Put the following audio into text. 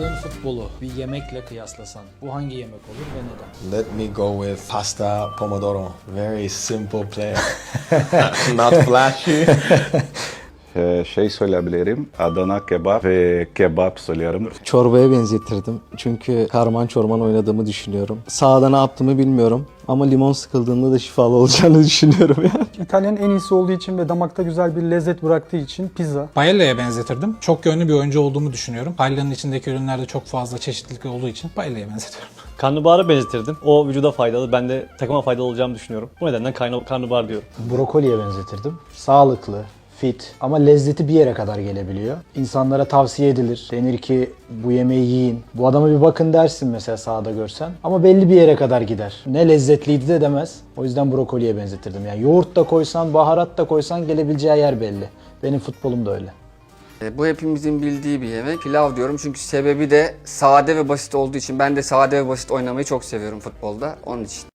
Oynadığın futbolu bir yemekle kıyaslasan bu hangi yemek olur ve neden? Let me go with pasta pomodoro. Very simple play. Not flashy. Ee, şey söyleyebilirim. Adana kebap ve kebap söylerim. Çorbaya benzetirdim. Çünkü karman çorman oynadığımı düşünüyorum. Sağda ne yaptığımı bilmiyorum. Ama limon sıkıldığında da şifalı olacağını düşünüyorum yani. İtalyanın en iyisi olduğu için ve damakta güzel bir lezzet bıraktığı için pizza. Paella'ya benzetirdim. Çok yönlü bir oyuncu olduğumu düşünüyorum. Paella'nın içindeki ürünlerde çok fazla çeşitlilik olduğu için paella'ya benzetiyorum. Karnabahara benzetirdim. O vücuda faydalı. Ben de takıma faydalı olacağımı düşünüyorum. Bu nedenden karna- karnabahar diyorum. Brokoliye benzetirdim. Sağlıklı, fit ama lezzeti bir yere kadar gelebiliyor. İnsanlara tavsiye edilir. Denir ki bu yemeği yiyin. Bu adama bir bakın dersin mesela sahada görsen. Ama belli bir yere kadar gider. Ne lezzetliydi de demez. O yüzden brokoliye benzetirdim. Yani yoğurt da koysan, baharat da koysan gelebileceği yer belli. Benim futbolum da öyle. E, Bu hepimizin bildiği bir yemek. Pilav diyorum çünkü sebebi de sade ve basit olduğu için ben de sade ve basit oynamayı çok seviyorum futbolda. Onun için.